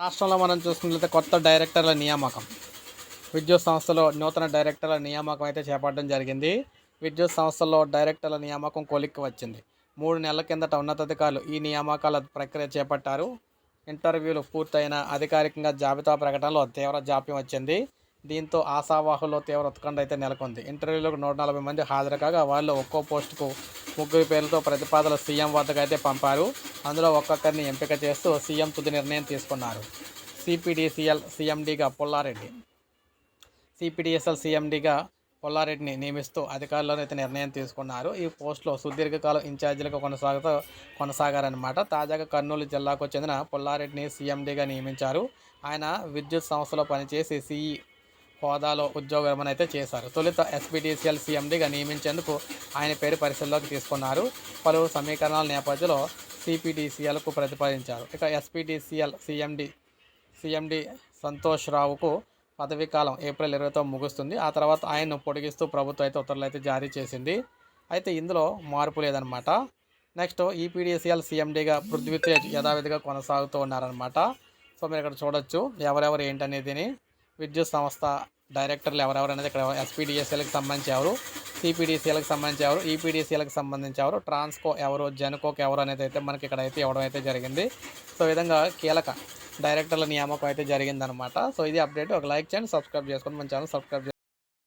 రాష్ట్రంలో మనం చూసుకున్నట్లయితే కొత్త డైరెక్టర్ల నియామకం. విద్యుత్ సంస్థలో నూతన డైరెక్టర్ల నియామకం అయితే చేపట్టడం జరిగింది. విద్యుత్ సంస్థల్లో డైరెక్టర్ల నియామకం కొలిక్కి వచ్చింది. మూడు నెలల కిందట ఉన్నతాధికారులు ఈ నియామకాల ప్రక్రియ చేపట్టారు. ఇంటర్వ్యూలు పూర్తయిన అధికారికంగా జాబితా ప్రకటనలో తీవ్ర జాప్యం వచ్చింది. దీంతో ఆశావాహుల్లో తీవ్ర ఉత్కంఠ అయితే నెలకొంది. ఇంటర్వ్యూలకు నూట నలభై మంది హాజరు కాగా వాళ్ళు ఒక్కో పోస్టుకు ముగ్గురు పేర్లతో ప్రతిపాదనలు సీఎం వద్దకు అయితే పంపారు. అందులో ఒక్కొక్కరిని ఎంపిక చేస్తూ సీఎం తుది నిర్ణయం తీసుకున్నారు. సిపిడిసిఎల్ సీఎండీగా పుల్లారెడ్డి. సిపిడిఎస్ఎల్ సీఎండీగా పుల్లారెడ్డిని నియమిస్తూ అధికారులను అయితే నిర్ణయం తీసుకున్నారు. ఈ పోస్టులో సుదీర్ఘకాలం ఇన్ఛార్జీలుగా కొనసాగుతూ కొనసాగారనమాట తాజాగా కర్నూలు జిల్లాకు చెందిన పుల్లారెడ్డిని సీఎండీగా నియమించారు. ఆయన విద్యుత్ సంస్థలో పనిచేసి సిఈ హోదాలో ఉద్యోగ విరమణ అయితే చేశారు. తొలుత ఎస్పీడీసీఎల్ సీఎండీగా నియమించేందుకు ఆయన పేరు పరిశీలనలోకి తీసుకున్నారు. పలువురు సమీకరణాల నేపథ్యంలో సిపిటీసీఎల్కు ప్రతిపాదించారు. ఇక ఎస్పీటీసీఎల్ సీఎండి సీఎండి సంతోష్ రావుకు పదవీ కాలం ఏప్రిల్ ఇరవైతో ముగుస్తుంది. ఆ తర్వాత ఆయన్ను పొడిగిస్తూ ప్రభుత్వం అయితే ఉత్తర్వులు అయితే జారీ చేసింది. అయితే ఇందులో మార్పు లేదనమాట నెక్స్ట్ ఈపీడీసీఎల్ సీఎండీగా పృథ్వీతేజ్ యథావిధిగా కొనసాగుతూ ఉన్నారనమాట సో మీరు ఇక్కడ చూడొచ్చు ఎవరెవరు ఏంటనేదిని. విద్యుత్ సంస్థ డైరెక్టర్లు ఎవరెవరు అనేది ఇక్కడ ఎస్పీడిఎస్ఎల్కి సంబంధించి ఎవరు సిపిడిసిఎల్కి సంబంధించి ఎవరు ఈపీడీసీఎల్కి సంబంధించి ఎవరు ట్రాన్స్కో ఎవరు జెన్కోకి ఎవరు అనేది అయితే మనకి ఇక్కడ అయితే ఇవ్వడం అయితే జరిగింది. సో విధంగా కీలక డైరెక్టర్ల నియామకం అయితే జరిగిందనమాట సో ఇది అప్డేట్. ఒక లైక్ చేయండి సబ్స్క్రైబ్ చేసుకొని మన ఛానల్ సబ్స్క్రైబ్